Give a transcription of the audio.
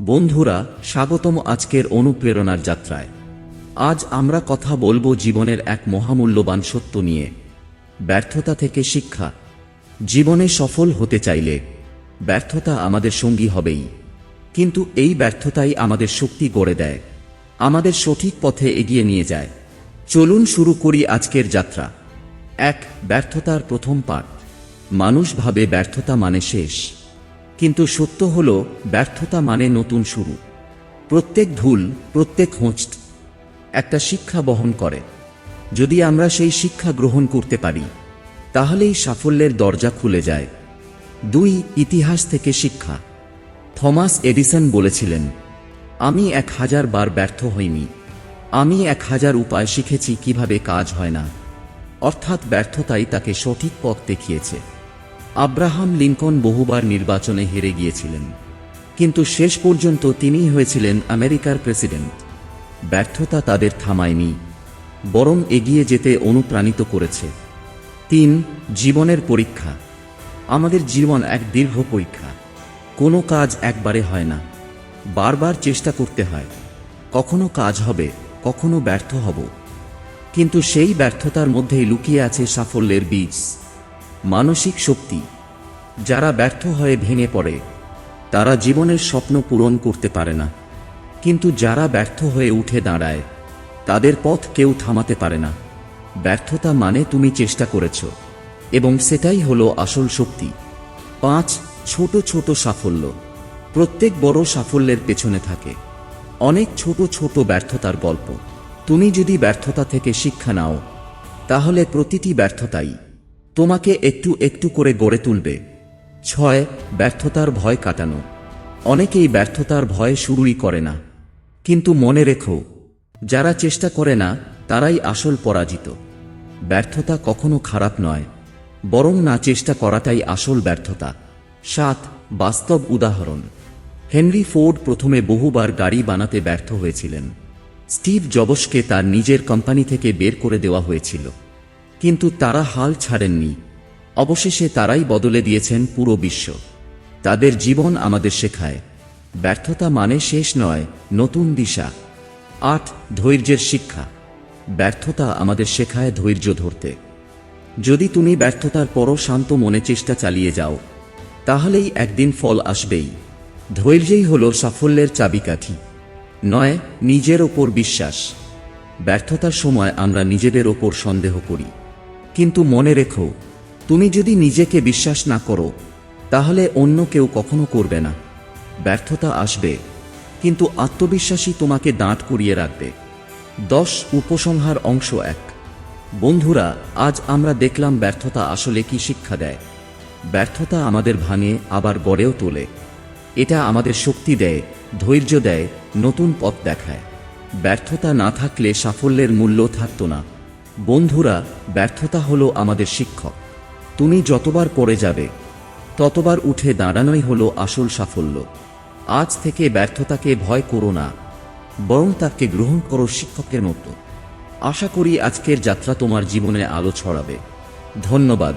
বন্ধুরা, স্বাগতম আজকের অনুপ্রেরণার যাত্রায়। আজ আমরা কথা বলব জীবনের এক মহামূল্যবান সত্য নিয়ে। ব্যর্থতা থেকে শিক্ষা। জীবনে সফল হতে চাইলে ব্যর্থতা আমাদের সঙ্গী হবেই। কিন্তু এই ব্যর্থতাই আমাদের শক্তি গড়ে দেয়। আমাদের সঠিক পথে এগিয়ে নিয়ে যায়। চলুন শুরু করি আজকের যাত্রা। এক ব্যর্থতার প্রথম পাঠ। মানুষ ভাবে ব্যর্থতা মানে শেষ। কিন্তু সত্য হল, ব্যর্থতা মানে নতুন শুরু। প্রত্যেক ভুল, প্রত্যেক হোঁচ একটা শিক্ষা বহন করে। যদি আমরা সেই শিক্ষা গ্রহণ করতে পারি, তাহলেই সাফল্যের দরজা খুলে যায়। দুই, ইতিহাস থেকে শিক্ষা। থমাস এডিসন বলেছিলেন, আমি এক হাজার বার ব্যর্থ হইনি। আমি এক হাজার উপায় শিখেছি কীভাবে কাজ হয় না। অর্থাৎ ব্যর্থতাই তাকে সঠিক পথ দেখিয়েছে। আব্রাহাম লিঙ্কন বহুবার নির্বাচনে হেরে গিয়েছিলেন। কিন্তু শেষ পর্যন্ত তিনিই হয়েছিলেন আমেরিকার প্রেসিডেন্ট। ব্যর্থতা তাদের থামায়নি, বরং এগিয়ে যেতে অনুপ্রাণিত করেছে। তিন, জীবনের পরীক্ষা। আমাদের জীবন এক দীর্ঘ পরীক্ষা। কোনো কাজ একবারে হয় না। বারবার চেষ্টা করতে হয়। কখনো কাজ হবে, কখনো ব্যর্থ হব। কিন্তু সেই ব্যর্থতার মধ্যেই লুকিয়ে আছে সাফল্যের বীজ। মানসিক শক্তি। যারা ব্যর্থ হয়ে ভেঙে পড়ে, তারা জীবনের স্বপ্ন পূরণ করতে পারে না। কিন্তু যারা ব্যর্থ হয়ে উঠে দাঁড়ায়, তাদের পথ কেউ থামাতে পারে না। ব্যর্থতা মানে তুমি চেষ্টা করেছ, এবং সেটাই হলো আসল শক্তি। পাঁচ, ছোট ছোট সাফল্য। প্রত্যেক বড় সাফল্যের পেছনে থাকে। অনেক ছোট ছোট ব্যর্থতার গল্প। তুমি যদি ব্যর্থতা থেকে শিক্ষা নাও, তাহলে প্রতিটি ব্যর্থতাই তোমাকে একটু একটু করে গড়ে তুলবে। ছয়, ব্যর্থতার ভয় কাটানো। অনেকেই ব্যর্থতার ভয় শুরুই করে না। কিন্তু মনে রেখো, যারা চেষ্টা করে না, তারাই আসল পরাজিত। ব্যর্থতা কখনো খারাপ নয়, বরং না চেষ্টা করাটাই আসল ব্যর্থতা। সাত, বাস্তব উদাহরণ। হেনরি ফোর্ড প্রথমে বহুবার গাড়ি বানাতে ব্যর্থ হয়েছিলেন। স্টিভ জবসকে তার নিজের কোম্পানি থেকে বের করে দেওয়া হয়েছিল। কিন্তু তারা হাল ছাড়েননি। অবশেষে তারাই বদলে দিয়েছেন পুরো বিশ্ব। তাদের জীবন আমাদের শেখায়। ব্যর্থতা মানে শেষ নয়, নতুন দিশা। আট, ধৈর্যের শিক্ষা। ব্যর্থতা আমাদের শেখায় ধৈর্য ধরতে। যদি তুমি ব্যর্থতার পরও শান্ত মনে চেষ্টা চালিয়ে যাও, তাহলেই একদিন ফল আসবেই। ধৈর্যই হল সাফল্যের চাবিকাঠি। নয়, নিজের ওপর বিশ্বাস। ব্যর্থতার সময় আমরা নিজেদের ওপর সন্দেহ করি। কিন্তু মনে রেখো তুমি যদি নিজেকে বিশ্বাস না করো, তাহলে অন্য কেউ কখনো করবে না। ব্যর্থতা আসবে, কিন্তু আত্মবিশ্বাসী তোমাকে দাঁত করিয়ে রাখবে। দশ উপসংহার অংশ এক। বন্ধুরা, আজ আমরা দেখলাম ব্যর্থতা আসলে কি শিক্ষা দেয়। ব্যর্থতা আমাদের ভাঙে, আবার গড়েও তোলে। এটা আমাদের শক্তি দেয়, ধৈর্য দেয়, নতুন পথ দেখায়। ব্যর্থতা না থাকলে সাফল্যের মূল্য থাকতো না। বন্ধুরা, ব্যর্থতা হলো আমাদের শিক্ষক। তুমি যতবার পড়ে যাবে, ততবার উঠে দাঁড়ানোই হলো আসল সাফল্য। আজ থেকে ব্যর্থতাকে ভয় করো না, বরং তাকে গ্রহণ করো শিক্ষকের মতো। আশা করি আজকের যাত্রা তোমার জীবনে আলো ছড়াবে। ধন্যবাদ।